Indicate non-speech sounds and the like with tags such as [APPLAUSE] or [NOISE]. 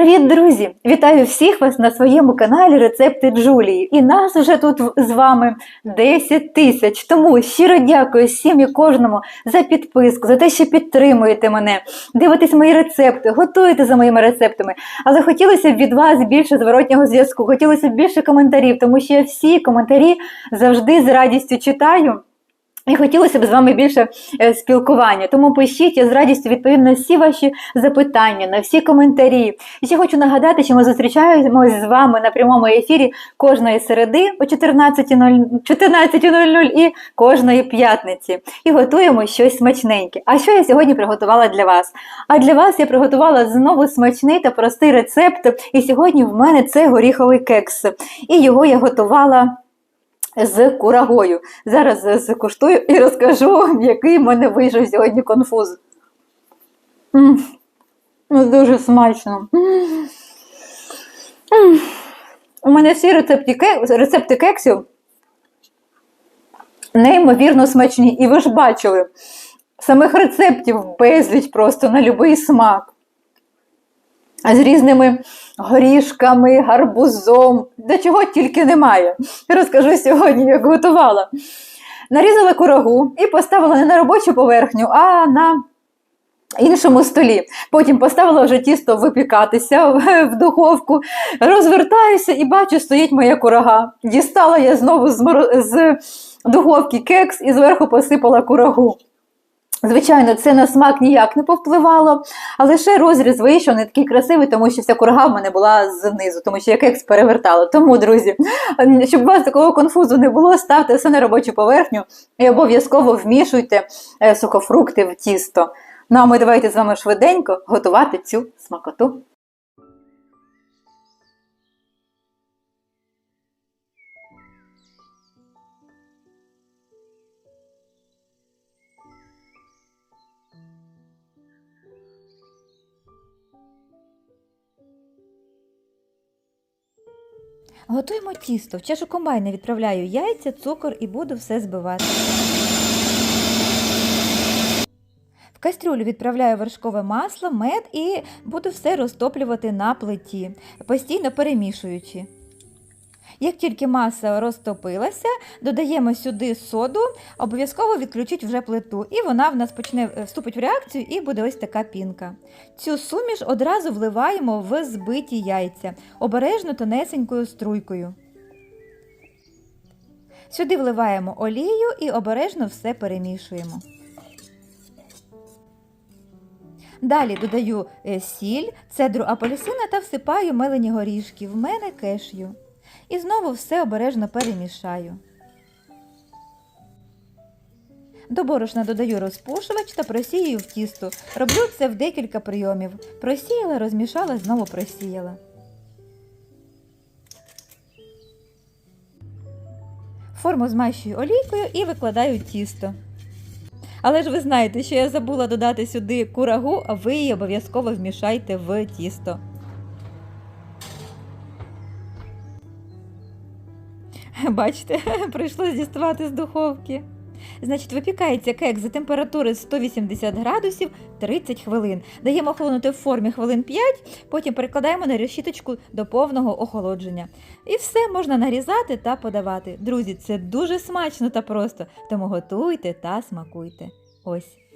Привіт, друзі! Вітаю всіх вас на своєму каналі Рецепти Джулії. І нас вже тут з вами 10 тисяч. Тому щиро дякую всім і кожному за підписку, за те, що підтримуєте мене, дивитесь мої рецепти, готуєте за моїми рецептами. Але хотілося б від вас більше зворотнього зв'язку, хотілося б більше коментарів, тому що я всі коментарі завжди з радістю читаю. І хотілося б з вами більше е, спілкування. Тому пишіть, я з радістю відповім на всі ваші запитання, на всі коментарі. І ще хочу нагадати, що ми зустрічаємось з вами на прямому ефірі кожної середи о 14.00 14.00 і кожної п'ятниці. І готуємо щось смачненьке. А що я сьогодні приготувала для вас? А для вас я приготувала знову смачний та простий рецепт. І сьогодні в мене це горіховий кекс. І його я готувала з курагою. Зараз е, скуштую і розкажу, який в мене вийшов сьогодні конфуз. М, Ну, дуже смачно. У мене всі рецепти, рецепти кексів неймовірно смачні. І ви ж бачили, самих рецептів безліч просто на будь-який смак. З різними горішками, гарбузом, де чого тільки немає. Розкажу сьогодні, як готувала. Нарізала курагу і поставила не на робочу поверхню, а на іншому столі. Потім поставила вже тісто випікатися в духовку, розвертаюся і бачу, стоїть моя курага. Дістала я знову з духовки кекс і зверху посипала курагу. Звичайно, це на смак ніяк не повпливало, а лише розріз вийшов не такий красивий, тому що вся курга в мене була знизу, тому що я кекс перевертала. Тому, друзі, щоб у вас такого конфузу не було, ставте все на робочу поверхню і обов'язково вмішуйте е, сухофрукти в тісто. Ну а ми давайте з вами швиденько готувати цю смакоту. Готуємо тісто. В чашу комбайна відправляю яйця, цукор і буду все збивати. В кастрюлю відправляю вершкове масло, мед і буду все розтоплювати на плиті, постійно перемішуючи. Як тільки маса розтопилася, додаємо сюди соду, обов'язково відключіть вже плиту, і вона в нас почне е, вступить в реакцію і буде ось така пінка. Цю суміш одразу вливаємо в збиті яйця, обережно тонесенькою струйкою. Сюди вливаємо олію і обережно все перемішуємо. Далі додаю е, сіль, цедру апельсина та всипаю мелені горішки. В мене кешю. І знову все обережно перемішаю. До борошна додаю розпушувач та просію в тісто. Роблю це в декілька прийомів. Просіяла, розмішала, знову просіяла. Форму змащую олійкою і викладаю тісто. Але ж ви знаєте, що я забула додати сюди курагу, а ви її обов'язково вмішайте в тісто. [LAUGHS] Бачите, [LAUGHS] прийшлось діставати з духовки. Значить, випікається кек за температури 180 градусів 30 хвилин. Даємо охолонути в формі хвилин 5, потім перекладаємо на решіточку до повного охолодження. І все можна нарізати та подавати. Друзі, це дуже смачно та просто, тому готуйте та смакуйте. Ось.